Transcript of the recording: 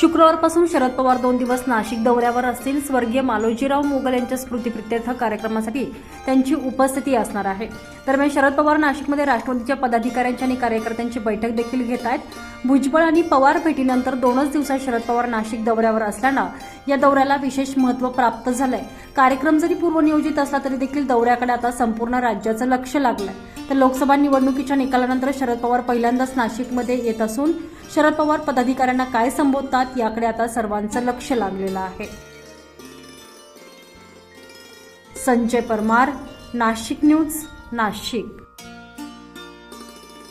शुक्रवारपासून शरद पवार दोन दिवस नाशिक दौऱ्यावर असतील. स्वर्गीय मालोजीराव मोगल यांच्या स्मृतीप्रित्यर्थ कार्यक्रमासाठी त्यांची उपस्थिती असणार आहे. दरम्यान शरद पवार नाशिकमध्ये राष्ट्रवादीच्या पदाधिकाऱ्यांची आणि कार्यकर्त्यांची बैठक देखील घेत आहेत. भुजबळ आणि पवार भेटीनंतर दोनच दिवसात शरद पवार नाशिक दौऱ्यावर असल्यानं या दौऱ्याला विशेष महत्त्व प्राप्त झालंय. कार्यक्रम जरी पूर्वनियोजित असला तरी देखील दौऱ्याकडे आता संपूर्ण राज्याचं लक्ष लागलंय. तर लोकसभा निवडणुकीच्या निकालानंतर शरद पवार पहिल्यांदाच नाशिकमध्ये येत असून शरद पवार पदाधिकाऱ्यांना काय संबोधतात याकडे आता सर्वांचं लक्ष लागलेलं आहे. संजय परमार नाशिक न्यूज नाशिक.